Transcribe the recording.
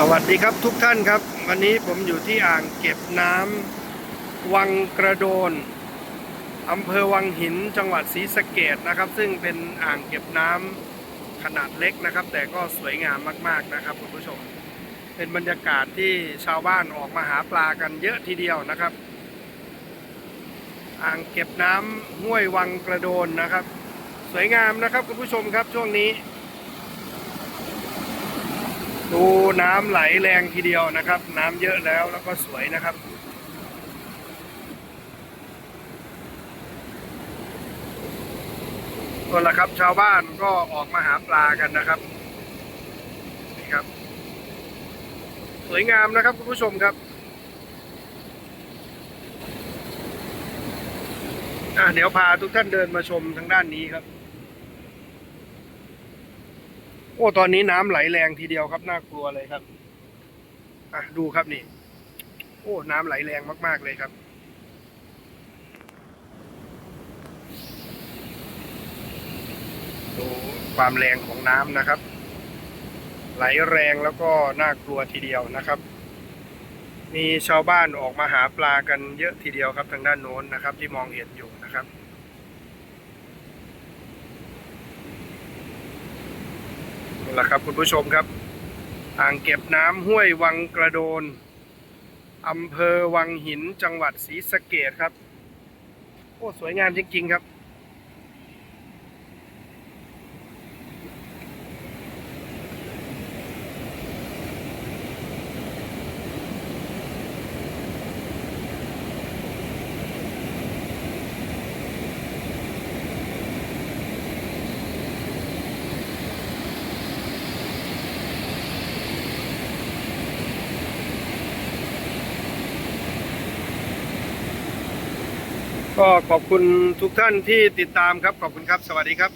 สวัสดีครับทุกท่านครับ วันนี้ผมอยู่ที่อ่างเก็บน้ำวังกระโดนอำเภอวังหินจังหวัดศรีสะเกดนะครับ ซึ่งเป็นอ่างเก็บน้ำขนาดเล็กนะครับ แต่ก็สวยงามมากๆนะครับคุณผู้ชม เป็นบรรยากาศที่ชาวบ้านออกมาหาปลากันเยอะทีเดียวนะครับ อ่างเก็บน้ำห้วยวังกระโดนนะครับ สวยงามนะครับคุณผู้ชมครับช่วงนี้ ดูน้ำไหลแรงทีเดียวนะครับ น้ำเยอะแล้วแล้วก็สวยนะครับ ก็ละครับชาวบ้านก็ออกมาหาปลากันนะครับนี่ครับ สวยงามนะครับคุณผู้ชมครับอะเดี๋ยวพาทุกท่านเดินมาชมทางด้านนี้ครับ โอ้ตอนนี้น้ำไหลแรงทีเดียวครับน่ากลัวเลยครับอะดูครับนี่ โอ้น้ำไหลแรงมาก ๆเลยครับดูความแรงของน้ำนะครับ ไหลแรงแล้วก็น่ากลัวทีเดียวนะครับ มีชาวบ้านออกมาหาปลากันเยอะทีเดียวครับทางด้านโน้นนะครับ ที่มองเห็นอยู่นะครับ นี่แหละครับคุณผู้ชมครับ อ่างเก็บน้ำห้วยวังกระโดนอำเภอวังหินจังหวัดศรีสะเกดครับ โอ้สวยงามจริงๆครับ ก็ขอบคุณทุกท่านที่ติดตามครับ ขอบคุณครับ สวัสดีครับ